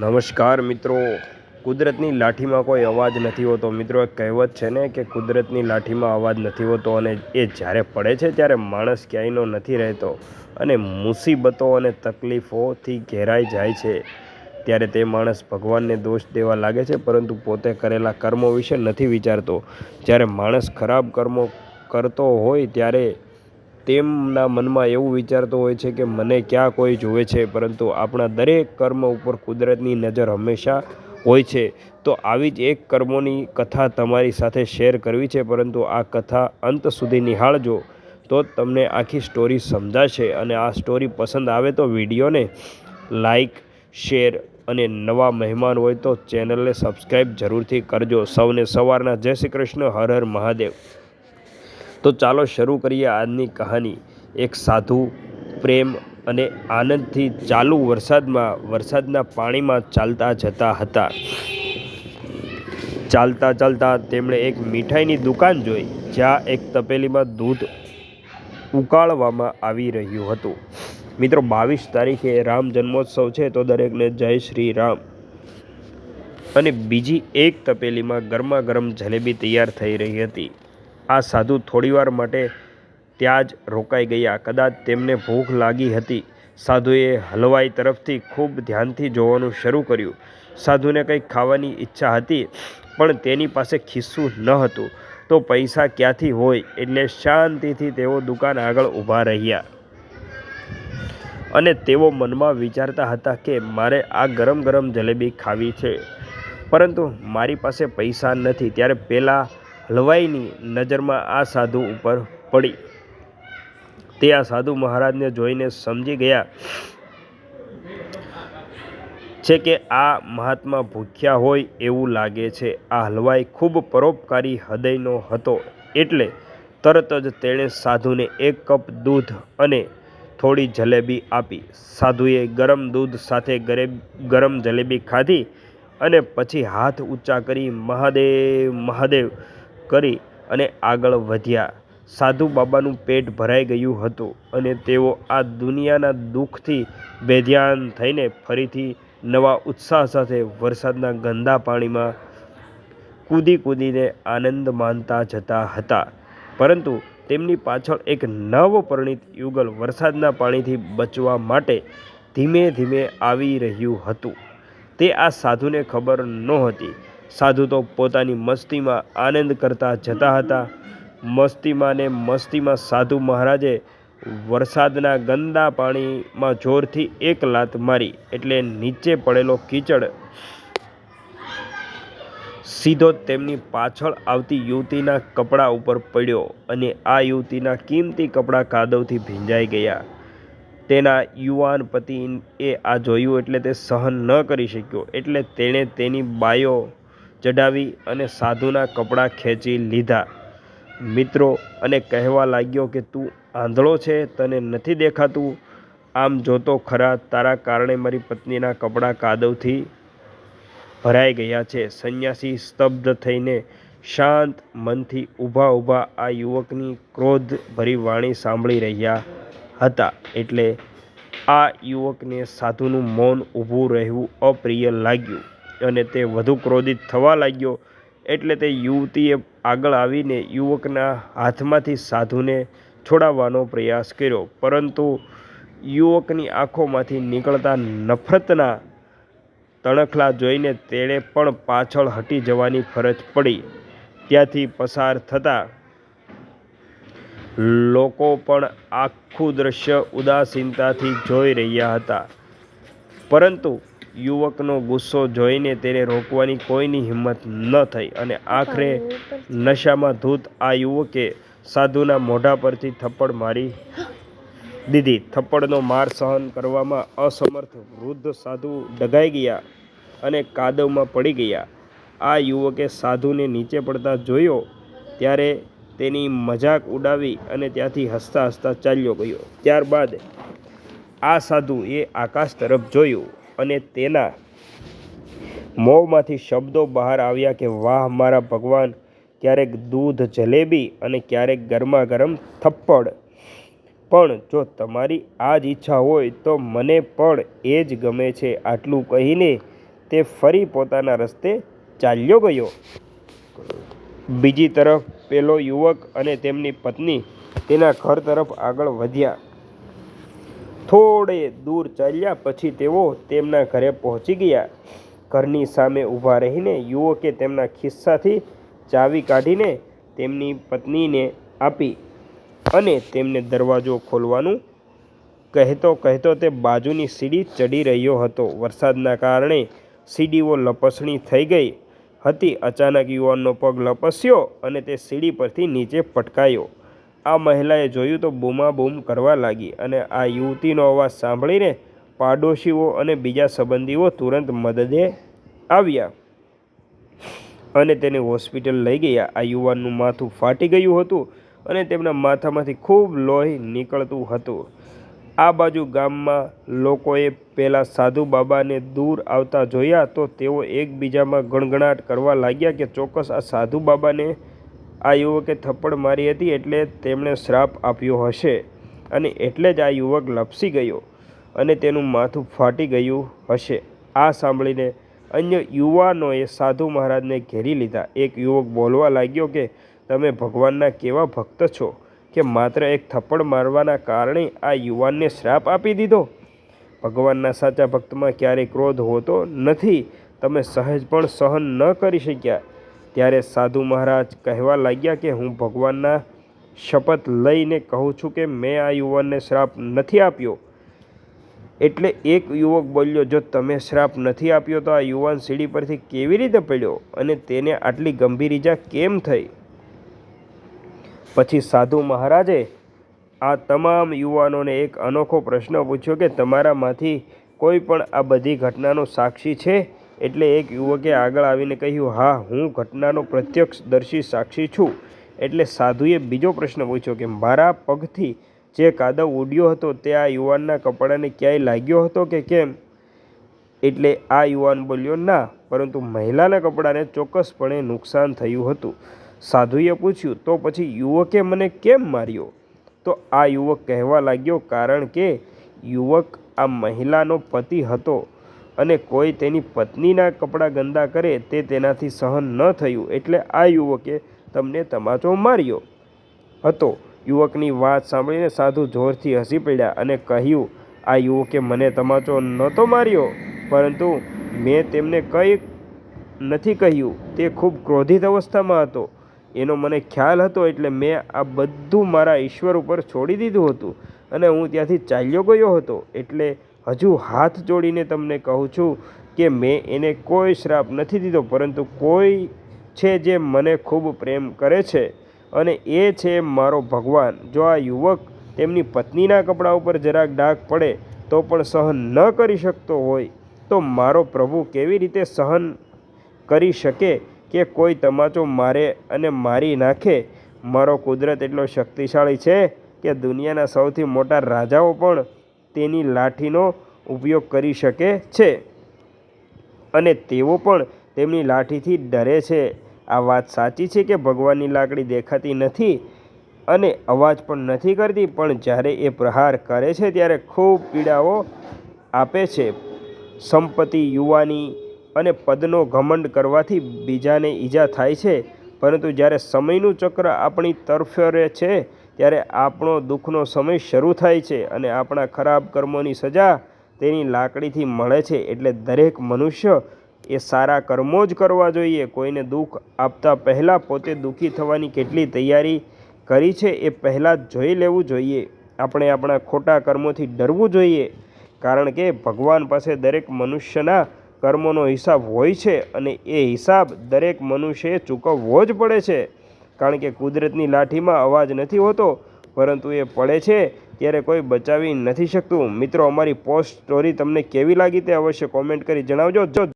નમસ્કાર મિત્રો. કુદરતની લાઠીમાં કોઈ અવાજ નથી હોતો. મિત્રો, એક કહેવત છે ને કે કુદરતની લાઠીમાં અવાજ નથી હોતો અને એ જ્યારે પડે છે ત્યારે માણસ ક્યાંયનો નથી રહેતો અને મુસીબતો અને તકલીફોથી ઘેરાઈ જાય છે. ત્યારે તે માણસ ભગવાનને દોષ દેવા લાગે છે, પરંતુ પોતે કરેલા કર્મો વિશે નથી વિચારતો. જ્યારે માણસ ખરાબ કર્મો કરતો હોય ત્યારે તેમના મનમાં એવું વિચારતો હોય છે કે મને ક્યાં કોઈ જુએ છે, પરંતુ આપણા દરેક કર્મ ઉપર કુદરતની નજર હંમેશા હોય છે. તો આવી જ એક કર્મોની કથા તમારી સાથે શેર કરવી છે, પરંતુ આ કથા અંત સુધી નિહાળજો, તો તમને આખી સ્ટોરી સમજાશે અને આ સ્ટોરી પસંદ આવે તો વિડીયોને લાઈક, શેર અને નવા મહેમાન હોય તો ચેનલને સબસ્ક્રાઈબ જરૂરથી કરજો. સૌને સવારના જય શ્રી કૃષ્ણ, હર હર મહાદેવ. તો ચાલો શરૂ કરીએ આજની કહાની. એક સાધુ, પ્રેમ અને આનંદથી ચાલુ વરસાદમાં, વરસાદના પાણીમાં ચાલતા જતા હતા. ચાલતા ચાલતા તેમણે એક મીઠાઈની દુકાન જોઈ, જ્યાં એક તપેલીમાં દૂધ ઉકાળવામાં આવી રહ્યું હતું. મિત્રો, બાવીસ તારીખે રામ જન્મોત્સવ છે, તો દરેકને જય શ્રી રામ. અને બીજી એક તપેલીમાં ગરમા ગરમ જલેબી તૈયાર થઈ રહી હતી. આ સાધુ થોડીવાર માટે ત્યાં જ રોકાઈ ગયા. કદાચ તેમને ભૂખ લાગી હતી. સાધુએ હલવાઈ તરફથી ખૂબ ધ્યાનથી જોવાનું શરૂ કર્યું. સાધુને કંઈક ખાવાની ઈચ્છા હતી, પણ તેની પાસે ખિસ્સું ન હતું. તો પૈસા ક્યાંથી હોય? એટલે શાંતિથી તેઓ દુકાન આગળ ઊભા રહ્યા. અને તેઓ મનમાં વિચારતા હતા કે મારે આ ગરમ ગરમ જલેબી ખાવી છે. પરંતુ મારી પાસે પૈસા નથી. ત્યારે પેલા હલવાઈની નજરમાં આ સાધુ ઉપર પડી. તે આ સાધુ મહારાજને જોઈને સમજી ગયા છે કે આ મહાત્મા ભૂખ્યા હોય એવું લાગે છે. આ હલવાઈ ખૂબ પરોપકારી હૃદયનો હતો એટલે તરત જ તેણે સાધુને એક કપ દૂધ અને થોડી જલેબી આપી. સાધુએ ગરમ દૂધ સાથે ગરે ગરમ જલેબી ખાધી અને પછી હાથ ઊંચા કરી મહાદેવ મહાદેવ કરી અને આગળ વધ્યા. સાધુ બાબાનું પેટ ભરાઈ ગયું હતું અને તેઓ આ દુનિયાના દુઃખથી બેધ્યાન થઈને ફરીથી નવા ઉત્સાહ સાથે વરસાદના ગંદા પાણીમાં કૂદી કૂદીને આનંદ માનતા જતા હતા. પરંતુ તેમની પાછળ એક નવપરિણીત યુગલ વરસાદના પાણીથી બચવા માટે ધીમે ધીમે આવી રહ્યું હતું. તે આ સાધુને ખબર નહોતી. સાધુ તો પોતાની મસ્તીમાં આનંદ કરતા જતા હતા. મસ્તીમાં ને મસ્તીમાં સાધુ મહારાજે વરસાદના ગંદા પાણીમાં જોરથી એક લાત મારી એટલે નીચે પડેલો કીચડ સીધો તેમની પાછળ આવતી યુવતીના કપડાં ઉપર પડ્યો અને આ યુવતીના કિંમતી કપડાં કાદવથી ભીંજાઈ ગયા. તેના યુવાન પતિ એ આ જોયું એટલે તે સહન ન કરી શક્યો એટલે તેણે તેની બાયો ચઢાવી અને સાધુના કપડાં ખેંચી લીધા. મિત્રો, અને કહેવા લાગ્યો કે તું આંધળો છે, તને નથી દેખાતું? આમ જોતો ખરા, તારા કારણે મારી પત્નીના કપડાં કાદવથી ભરાઈ ગયા છે. સંન્યાસી સ્તબ્ધ થઈને શાંત મનથી ઊભા ઊભા આ યુવકની ક્રોધ ભરી વાણી સાંભળી રહ્યા હતા. એટલે આ યુવકને સાધુનું મૌન ઊભું રહેવું અપ્રિય લાગ્યું. અને તે વધુ ક્રોધિત થવા લાગ્યો. એટલે તે યુવતીએ આગળ આવીને યુવકના હાથમાંથી સાધુને છોડાવવાનો પ્રયાસ કર્યો. પરંતુ યુવકની આંખોમાંથી નીકળતા નફરતના તણખલા જોઈને તેણે પણ પાછળ હટી જવાની ફરજ પડી. ત્યાંથી પસાર થતાં લોકો પણ આખું દ્રશ્ય ઉદાસીનતાથી જોઈ રહ્યા હતા. પરંતુ યુવકનો ગુસ્સો જોઈને તેને રોકવાની કોઈની હિંમત ન થઈ અને આખરે નશામાં ધૂત આ યુવકે સાધુના મોઢા પરથી થપ્પડ મારી દીધી. થપ્પડનો માર સહન કરવામાં અસમર્થ વૃદ્ધ સાધુ ડગાઈ ગયા અને કાદવમાં પડી ગયા. આ યુવકે સાધુને નીચે પડતા જોયો ત્યારે તેની મજાક ઉડાવી અને ત્યાંથી હસતા હસતા ચાલ્યો ગયો. ત્યારબાદ આ સાધુ એ આકાશ તરફ જોયું. અને તેના મોંમાંથી શબ્દો બહાર આવ્યા કે, વાહ, મારા ભગવાન, ક્યારેક દૂધ જલેબી અને ક્યારેક ગરમા ગરમ થપ્પડ. પણ જો તમારી આ જ ઈચ્છા હોય તો મને પણ એ જ ગમે છે. આટલું કહીને તે ફરી પોતાના રસ્તે ચાલ્યો ગયો. બીજી તરફ પેલો યુવક અને તેમની પત્ની તેના ઘર તરફ આગળ વધ્યા. થોડે દૂર ચાલ્યા પછી તેઓ તેમના ઘરે પહોંચી ગયા. ઘરની સામે ઊભા રહીને યુવકે તેમના ખિસ્સાથી ચાવી કાઢીને તેમની પત્નીને આપી અને તેમને દરવાજો ખોલવાનું કહેતો કહેતો તે બાજુની સીડી ચડી રહ્યો હતો. વરસાદના કારણે સીડીઓ લપસણી થઈ ગઈ હતી. અચાનક યુવાનનો પગ લપસ્યો અને તે સીડી પરથી નીચે પટકાયો આ મહિલાએ જોયું તો બૂમાબૂમ કરવા લાગી અને આ યુવતીનો અવાજ સાંભળીને પાડોશીઓ અને બીજા સંબંધીઓ તુરંત મદદે આવ્યા અને તેને હોસ્પિટલ લઈ ગયા. આ યુવાનનું માથું ફાટી ગયું હતું અને તેમના માથામાંથી ખૂબ લોહી નીકળતું હતું. આ બાજુ ગામમાં લોકોએ પહેલાં સાધુ બાબાને દૂર આવતા જોયા તો તેઓ એકબીજામાં ગણગણાટ કરવા લાગ્યા કે ચોક્કસ આ સાધુ બાબાને આ યુવકે થપ્પડ મારી હતી એટલે તેમણે શ્રાપ આપ્યો હશે અને એટલે જ આ યુવક લપસી ગયો અને તેનું માથું ફાટી ગયું હશે. આ સાંભળીને અન્ય યુવાનોએ સાધુ મહારાજને ઘેરી લીધા. એક યુવક બોલવા લાગ્યો કે, તમે ભગવાનના કેવા ભક્ત છો કે માત્ર એક થપ્પડ મારવાના કારણે આ યુવાનને શ્રાપ આપી દીધો? ભગવાનના સાચા ભક્તમાં ક્યારેય ક્રોધ હોતો નથી. તમે સહેજ પણ સહન ન કરી શક્યા. ત્યારે સાધુ મહારાજ કહેવા લાગ્યા કે હું ભગવાનના શપથ લઈને કહું છું કે મેં આ યુવાનને શ્રાપ નથી આપ્યો. એટલે એક યુવક બોલ્યો, જો તમે શ્રાપ નથી આપ્યો તો આ યુવાન સીડી પરથી કેવી રીતે પડ્યો અને તેને આટલી ગંભીર ઈજા કેમ થઈ? પછી સાધુ મહારાજે આ તમામ યુવાનોને એક અનોખો પ્રશ્ન પૂછ્યો કે, તમારામાંથી કોઈ પણ આ બધી ઘટનાનો સાક્ષી છે? એટલે એક યુવકે આગળ આવીને કહ્યું, હા, હું ઘટનાનો પ્રત્યક્ષદર્શી સાક્ષી છું. એટલે સાધુએ બીજો પ્રશ્ન પૂછ્યો કે, મારા પગથી જે કાદવ ઉડ્યો હતો તે આ યુવાનના કપડાને ક્યાંય લાગ્યો હતો કે કેમ? એટલે આ યુવાન બોલ્યો, ના, પરંતુ મહિલાના કપડાને ચોક્કસપણે નુકસાન થયું હતું. સાધુએ પૂછ્યું, તો પછી યુવકે મને કેમ માર્યો? તો આ યુવક કહેવા લાગ્યો, કારણ કે યુવક આ મહિલાનો પતિ હતો. અને કોઈ તેની પત્નીના કપડાં ગંદા કરે તે તેનાથી સહન ન થયું એટલે આ યુવકે તમને તમાચો માર્યો હતો. યુવકની વાત સાંભળીને સાધુ જોરથી હસી પડ્યા અને કહ્યું, આ યુવકે મને તમાચો નહોતો માર્યો, પરંતુ મેં તેમને કંઈ નથી કહ્યું. તે ખૂબ ક્રોધિત અવસ્થામાં હતો. એનો મને ખ્યાલ હતો એટલે મેં આ બધું મારા ઈશ્વર ઉપર છોડી દીધું હતું અને હું ત્યાંથી ચાલ્યો ગયો હતો. એટલે હજુ હાથ જોડીને તમને કહું છું કે મેં એને કોઈ શ્રાપ નથી દીધો, પરંતુ કોઈ છે જે મને ખૂબ પ્રેમ કરે છે અને એ છે મારો ભગવાન. જો આ યુવક તેમની પત્નીના કપડાં ઉપર જરાક ડાઘ પડે, તો પણ સહન ન કરી શકતો હોય, તો મારો પ્રભુ કેવી રીતે સહન કરી શકે કે કોઈ તમાચો મારે અને મારી નાખે? મારો કુદરત એટલો શક્તિશાળી છે કે દુનિયાના સૌથી મોટા રાજાઓ પણ તેની લાઠીનો ઉપયોગ કરી શકે છે. અને તેઓ પણ તેમની લાઠીથી ડરે છે. આ વાત સાચી છે કે ભગવાનની લાકડી દેખાતી નથી અને અવાજ પણ નથી કરતી, પણ જ્યારે એ પ્રહાર કરે છે ત્યારે ખૂબ પીડાઓ આપે છે. સંપત્તિ, યુવાની અને પદનો ઘમંડ કરવાથી બીજાને ઈજા થાય છે. પરંતુ જ્યારે સમયનું ચક્ર આપણી તરફરે છે ત્યારે આપણો દુઃખનો સમય શરૂ થાય છે અને આપણા ખરાબ કર્મોની સજા તેની લાકડીથી મળે છે એટલે દરેક મનુષ્ય એ સારા કર્મો જ કરવા જોઈએ. કોઈને દુઃખ આપતા પહેલાં પોતે દુઃખી થવાની કેટલી તૈયારી કરી છે એ પહેલાં જ જોઈ લેવું જોઈએ. આપણે આપણા ખોટા કર્મોથી ડરવું જોઈએ કારણ કે ભગવાન પાસે દરેક મનુષ્યના કર્મોનો હિસાબ હોય છે અને એ હિસાબ દરેક મનુષ્યએ ચૂકવવો જ પડે છે. કારણ કે કુદરતની લાઠીમાં અવાજ નથી હોતો, પરંતુ એ પડે છે ત્યારે કોઈ બચાવી નથી શકતું. મિત્રો, અમારી પોસ્ટ સ્ટોરી તમને કેવી લાગી તે અવશ્ય કોમેન્ટ કરી જણાવજો.